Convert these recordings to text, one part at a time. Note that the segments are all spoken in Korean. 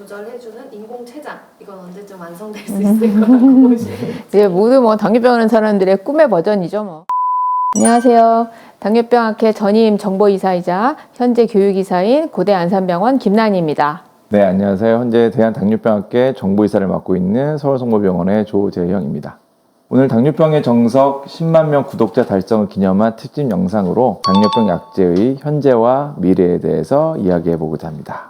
조절해주는 인공 췌장 이건 언제쯤 완성될 수 있을 거라고 이제 모두 뭐 당뇨병 하는 사람들의 꿈의 버전이죠, 뭐. 안녕하세요. 당뇨병학회 전임 정보이사이자 현재 교육이사인 고대 안산병원 김난희입니다. 네, 안녕하세요. 현재 대한당뇨병학회 정보이사를 맡고 있는 서울성모병원의 조재형입니다. 오늘 당뇨병의 정석 10만 명 구독자 달성을 기념한 특집 영상으로 당뇨병 약제의 현재와 미래에 대해서 이야기해 보고자 합니다.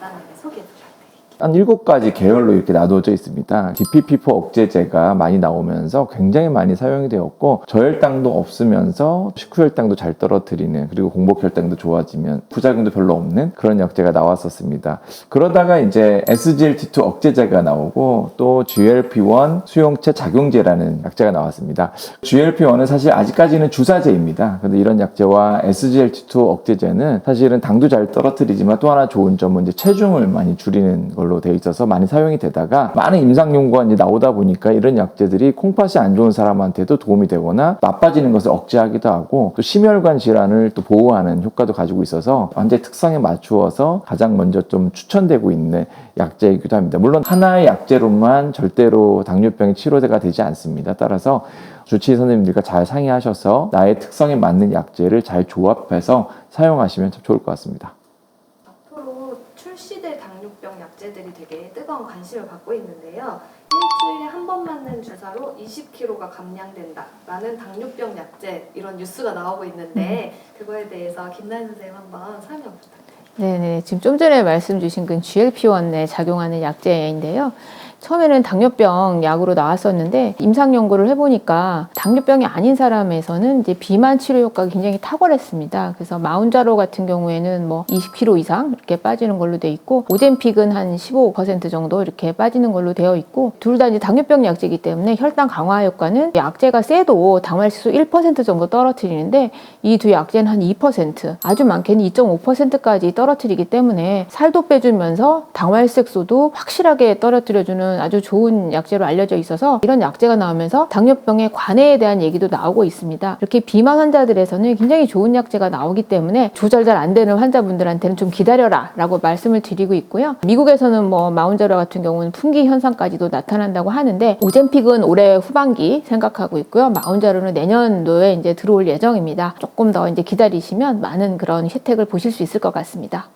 간단하게 소개 부탁드릴게요. 한 일곱 가지 계열로 이렇게 나누어져 있습니다. DPP4 억제제가 많이 나오면서 굉장히 많이 사용이 되었고 저혈당도 없으면서 식후혈당도 잘 떨어뜨리는 그리고 공복혈당도 좋아지면 부작용도 별로 없는 그런 약제가 나왔었습니다. 그러다가 이제 SGLT2 억제제가 나오고 또 GLP-1 수용체 작용제라는 약제가 나왔습니다. GLP-1은 사실 아직까지는 주사제입니다. 근데 이런 약제와 SGLT2 억제제는 사실은 당도 잘 떨어뜨리지만 또 하나 좋은 점은 이제 체중을 많이 줄이는 걸로 돼 있어서 많이 사용이 되다가 많은 임상 연구가 이제 나오다 보니까 이런 약제들이 콩팥이 안 좋은 사람한테도 도움이 되거나 나빠지는 것을 억제하기도 하고 또 심혈관 질환을 또 보호하는 효과도 가지고 있어서 환자의 특성에 맞추어서 가장 먼저 좀 추천되고 있는 약제이기도 합니다. 물론 하나의 약제로만 절대로 당뇨병이 치료제가 되지 않습니다. 따라서 주치의 선생님들과 잘 상의하셔서 나의 특성에 맞는 약제를 잘 조합해서 사용하시면 참 좋을 것 같습니다. 앞으로 출시될 당뇨병 약제들이 되게 뜨거운 관심을 받고 있는데요. 일주일에 한 번 맞는 주사로 20kg가 감량된다. 라는 당뇨병 약제 이런 뉴스가 나오고 있는데 그거에 대해서 김나연 선생님 한번 설명 부탁드립니다. 네네. 지금 좀 전에 말씀 주신 그 GLP-1에 작용하는 약제인데요. 처음에는 당뇨병 약으로 나왔었는데 임상 연구를 해보니까 당뇨병이 아닌 사람에서는 이제 비만 치료 효과가 굉장히 탁월했습니다. 그래서 마운자로 같은 경우에는 뭐 20kg 이상 이렇게 빠지는 걸로 돼 있고 오젠픽은 한 15% 정도 이렇게 빠지는 걸로 되어 있고 둘 다 이제 당뇨병 약제이기 때문에 혈당 강화 효과는 약제가 세도 당활수소 1% 정도 떨어뜨리는데 이 두 약제는 한 2% 아주 많게는 2.5%까지 떨어뜨리기 때문에 살도 빼주면서 당활색소도 확실하게 떨어뜨려주는 아주 좋은 약제로 알려져 있어서 이런 약제가 나오면서 당뇨병의 관해에 대한 얘기도 나오고 있습니다. 이렇게 비만 환자들에서는 굉장히 좋은 약제가 나오기 때문에 조절 잘 안 되는 환자분들한테는 좀 기다려라 라고 말씀을 드리고 있고요. 미국에서는 뭐 마운자로 같은 경우는 풍기 현상까지도 나타난다고 하는데 오젠픽은 올해 후반기 생각하고 있고요. 마운자로는 내년도에 이제 들어올 예정입니다. 조금 더 이제 기다리시면 많은 그런 혜택을 보실 수 있을 것 같습니다.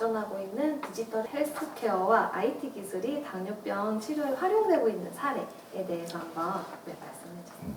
발전하고 있는 디지털 헬스케어와 IT 기술이 당뇨병 치료에 활용되고 있는 사례에 대해서 한번 네, 말씀해 주세요.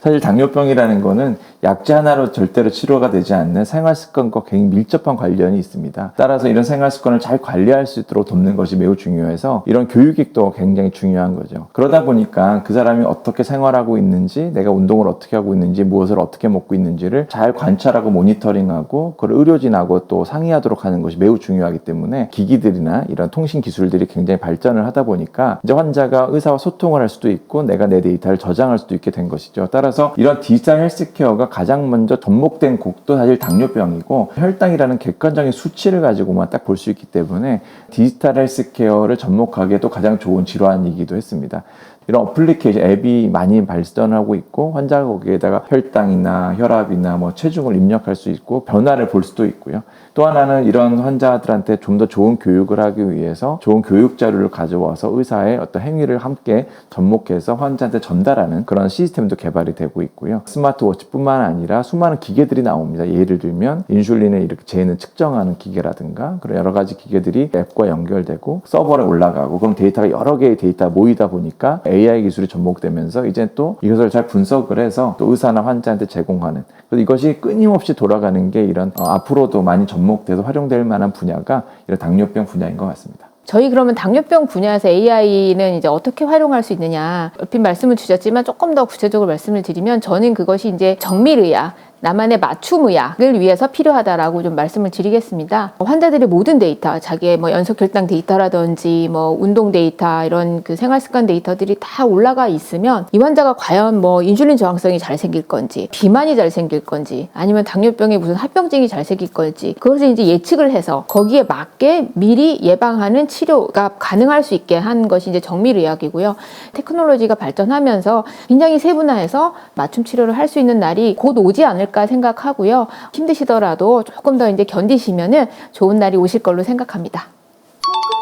사실 당뇨병이라는 거는 약제 하나로 절대로 치료가 되지 않는 생활 습관과 굉장히 밀접한 관련이 있습니다. 따라서 이런 생활 습관을 잘 관리할 수 있도록 돕는 것이 매우 중요해서 이런 교육익도 굉장히 중요한 거죠. 그러다 보니까 그 사람이 어떻게 생활하고 있는지, 내가 운동을 어떻게 하고 있는지, 무엇을 어떻게 먹고 있는지를 잘 관찰하고 모니터링하고 그걸 의료진하고 또 상의하도록 하는 것이 매우 중요하기 때문에 기기들이나 이런 통신 기술들이 굉장히 발전을 하다 보니까 이제 환자가 의사와 소통을 할 수도 있고 내가 내 데이터를 저장할 수도 있게 된 것이죠. 따라서 이런 디지털 헬스케어가 가장 먼저 접목된 곡도 사실 당뇨병이고 혈당이라는 객관적인 수치를 가지고만 딱 볼 수 있기 때문에 디지털 헬스케어를 접목하기에도 가장 좋은 질환이기도 했습니다. 이런 어플리케이션 앱이 많이 발전하고 있고 환자가 거기에다가 혈당이나 혈압이나 뭐 체중을 입력할 수 있고 변화를 볼 수도 있고요. 또 하나는 이런 환자들한테 좀 더 좋은 교육을 하기 위해서 좋은 교육 자료를 가져와서 의사의 어떤 행위를 함께 접목해서 환자한테 전달하는 그런 시스템도 개발이 되고 있고요. 스마트워치뿐만 아니라 수많은 기계들이 나옵니다. 예를 들면 인슐린을 이렇게 재는 측정하는 기계라든가 그런 여러 가지 기계들이 앱과 연결되고 서버에 올라가고 그럼 데이터가 여러 개의 데이터가 모이다 보니까 AI 기술이 접목되면서 이제 또 이것을 잘 분석을 해서 또 의사나 환자한테 제공하는 그래서 이것이 끊임없이 돌아가는 게 이런 어, 앞으로도 많이 접목돼서 활용될 만한 분야가 이런 당뇨병 분야인 것 같습니다. 저희 그러면 당뇨병 분야에서 AI는 이제 어떻게 활용할 수 있느냐 얼핏 말씀을 주셨지만 조금 더 구체적으로 말씀을 드리면 저는 그것이 이제 정밀의학 나만의 맞춤 의학을 위해서 필요하다라고 좀 말씀을 드리겠습니다. 환자들의 모든 데이터, 자기의 뭐 연속 혈당 데이터라든지 뭐 운동 데이터 이런 그 생활 습관 데이터들이 다 올라가 있으면 이 환자가 과연 뭐 인슐린 저항성이 잘 생길 건지, 비만이 잘 생길 건지, 아니면 당뇨병에 무슨 합병증이 잘 생길 건지 그것을 이제 예측을 해서 거기에 맞게 미리 예방하는 치료가 가능할 수 있게 한 것이 이제 정밀 의학이고요. 테크놀로지가 발전하면서 굉장히 세분화해서 맞춤 치료를 할 수 있는 날이 곧 오지 않을 않을까 생각하고요. 힘드시더라도 조금 더 이제 견디시면은 좋은 날이 오실 걸로 생각합니다.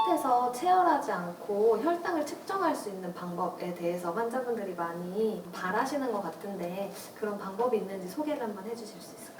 손끝에서 체열하지 않고 혈당을 측정할 수 있는 방법에 대해서 환자분들이 많이 바라시는 것 같은데 그런 방법이 있는지 소개를 한번 해주실 수 있을까요?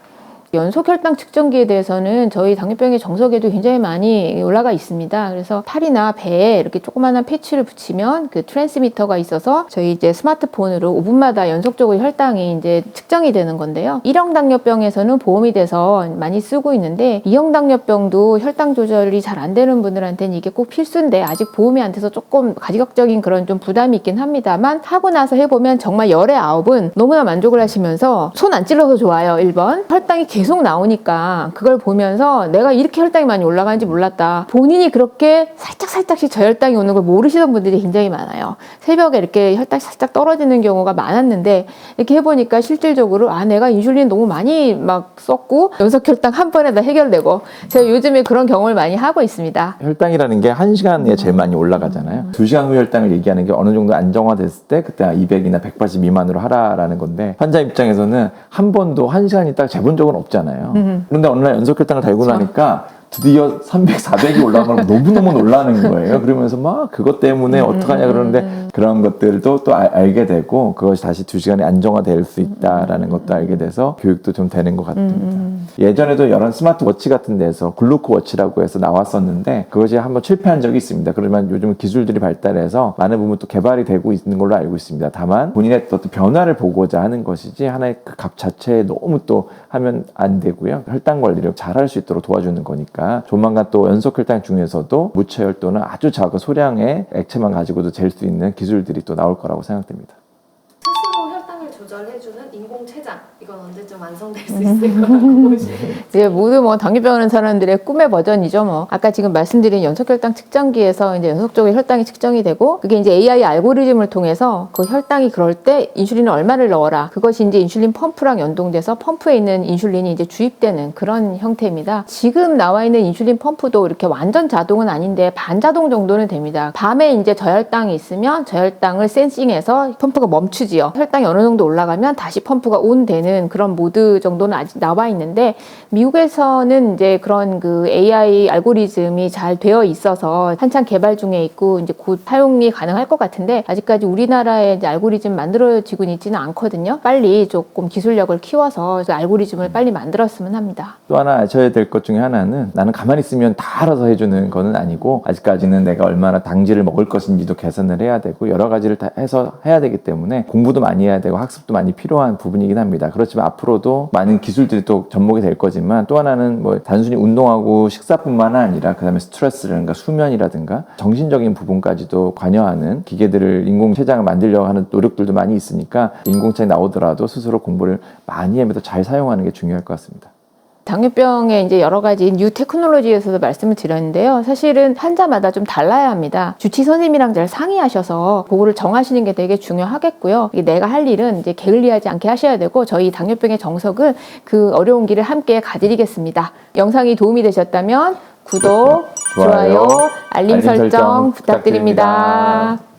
연속 혈당 측정기에 대해서는 저희 당뇨병의 정석에도 굉장히 많이 올라가 있습니다. 그래서 팔이나 배에 이렇게 조그마한 패치를 붙이면 그 트랜스미터가 있어서 저희 이제 스마트폰으로 5분마다 연속적으로 혈당이 이제 측정이 되는 건데요. 1형 당뇨병에서는 보험이 돼서 많이 쓰고 있는데 2형 당뇨병도 혈당 조절이 잘 안 되는 분들한테는 이게 꼭 필수인데 아직 보험이 안 돼서 조금 가격적인 그런 좀 부담이 있긴 합니다만 하고 나서 해보면 정말 열의 아홉은 너무나 만족을 하시면서 손 안 찔러서 좋아요. 1번. 혈당이 계속 나오니까 그걸 보면서 내가 이렇게 혈당이 많이 올라가는지 몰랐다. 본인이 그렇게 살짝 살짝씩 저혈당이 오는 걸 모르시던 분들이 굉장히 많아요. 새벽에 이렇게 혈당이 살짝 떨어지는 경우가 많았는데 이렇게 해보니까 실질적으로 아 내가 인슐린 너무 많이 막 썼고 연속 혈당 한 번에 다 해결되고 제가 요즘에 그런 경험을 많이 하고 있습니다. 혈당이라는 게 한시간에 제일 많이 올라가잖아요. 두시간 후 혈당을 얘기하는 게 어느 정도 안정화됐을 때 그때 200이나 180 미만으로 하라라는 건데 환자 입장에서는 한 번도 한시간 있다가 재본 적은 없 잖아요. 그런데 어느 날 연속 혈당을 달고 나니까 드디어 300, 400이 올라가면 너무너무 놀라는 거예요. 그러면서 막 그것 때문에 어떡하냐 그러는데 그런 것들도 또 알, 알게 되고 그것이 다시 두 시간에 안정화될 수 있다라는 것도 알게 돼서 교육도 좀 되는 것 같습니다. 예전에도 여러 스마트워치 같은 데서 글루코워치라고 해서 나왔었는데 그것이 한번 실패한 적이 있습니다. 그러면 요즘 기술들이 발달해서 많은 부분 또 개발이 되고 있는 걸로 알고 있습니다. 다만 본인의 또 어떤 변화를 보고자 하는 것이지 하나의 그 값 자체에 너무 또 하면 안 되고요. 혈당 관리를 잘 할 수 있도록 도와주는 거니까 조만간 또 연속 혈당 중에서도 무체열 또는 아주 작은 소량의 액체만 가지고도 잴 수 있는 기술들이 또 나올 거라고 생각됩니다. 조절해주는 인공췌장 이건 언제쯤 완성될 수 있을 거라고 보시나요? 이제 모두 뭐 당뇨병 하는 사람들의 꿈의 버전이죠. 뭐 아까 지금 말씀드린 연속 혈당 측정기에서 이제 연속적으로 혈당이 측정이 되고 그게 이제 AI 알고리즘을 통해서 그 혈당이 그럴 때 인슐린을 얼마를 넣어라. 그것이 이제 인슐린 펌프랑 연동돼서 펌프에 있는 인슐린이 이제 주입되는 그런 형태입니다. 지금 나와 있는 인슐린 펌프도 이렇게 완전 자동은 아닌데 반자동 정도는 됩니다. 밤에 이제 저혈당이 있으면 저혈당을 센싱해서 펌프가 멈추지요. 혈당이 어느 정도 올라가면 다시 펌프가 온 되는 그런 모드 정도는 아직 나와 있는데 미국에서는 이제 그런 그 AI 알고리즘이 잘 되어 있어서 한창 개발 중에 있고 이제 곧 사용이 가능할 것 같은데 아직까지 우리나라에 이제 알고리즘 만들어지고 있지는 않거든요. 빨리 조금 기술력을 키워서 그 알고리즘을 빨리 만들었으면 합니다. 또 하나 아셔야 될 것 중에 하나는 나는 가만히 있으면 다 알아서 해주는 거는 아니고 아직까지는 내가 얼마나 당질을 먹을 것인지도 계산을 해야 되고 여러 가지를 다 해서 해야 되기 때문에 공부도 많이 해야 되고 학습도 많이 필요한 부분이긴 합니다. 그렇지만 앞으로도 많은 기술들이 또 접목이 될 거지만 또 하나는 뭐 단순히 운동하고 식사뿐만 아니라 그다음에 스트레스라든가 수면이라든가 정신적인 부분까지도 관여하는 기계들을 인공췌장을 만들려고 하는 노력들도 많이 있으니까 인공체장이 나오더라도 스스로 공부를 많이 하면서 잘 사용하는 게 중요할 것 같습니다. 당뇨병의 이제 여러 가지 뉴 테크놀로지에서도 말씀을 드렸는데요. 사실은 환자마다 좀 달라야 합니다. 주치 선생님이랑 잘 상의하셔서 그거를 정하시는 게 되게 중요하겠고요. 내가 할 일은 이제 게을리하지 않게 하셔야 되고 저희 당뇨병의 정석은 그 어려운 길을 함께 가드리겠습니다. 영상이 도움이 되셨다면 구독, 좋아요, 좋아요, 알림 알림 설정 설정 부탁드립니다. 부탁드립니다.